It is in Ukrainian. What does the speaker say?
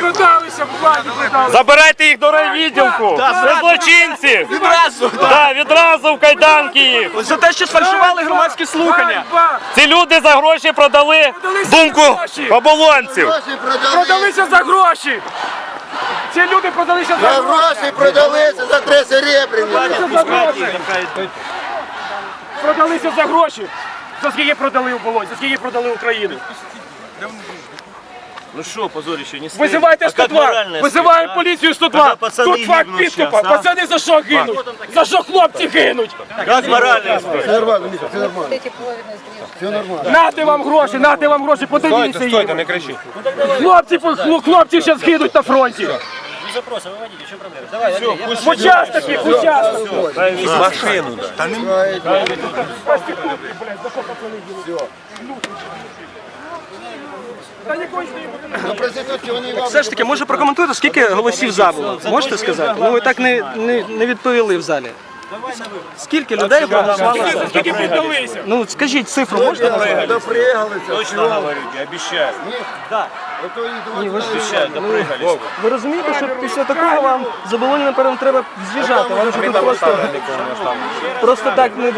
Продалися, владі продалися. Забирайте їх до райвідділку. Це злочинці. Відразу. Так, відразу в кайданки їх. За те, що сфальшували громадські слухання. Ці люди за гроші продали думку оболонців. Продалися за гроші! Ці люди продалися за За гроші! гроші продалися за три серебряні. Продалися за гроші! За скільки продали оболонь? За скільки продали Україну? Ну что, позорище, не стоит? Визивайте 102! моральная Визиваємо сторона? поліцію 102! Пацаны Тут факт гибнут підкупа! щас, а? Пацани за що гинуть? За що хлопці гинуть? Как моральная сторона? Все нормально, Міша, все нормально. Все нормально. Нати вам гроші, нати вам гроші, подивіться їх! не кричіть. Хлопці, хло- хлопці зараз гинуть на фронті! Учасники, учасники! Машину, да. Та якось не На проститутки вони вам Все ж таки, може прокоментуєте, скільки голосів за було? Можете сказати? Ну ви так не, не, не відповіли в залі. Скільки людей проголосувало за? Скільки продалися? Ну скажіть цифру, можете назвати? допригалися. Точно говорите, обещаю. Ото і Обещаю, допрыгались. Ви розумієте, що після такого вам заболоні, напевно, треба з'їжджати. Вам вже тут просто, просто так не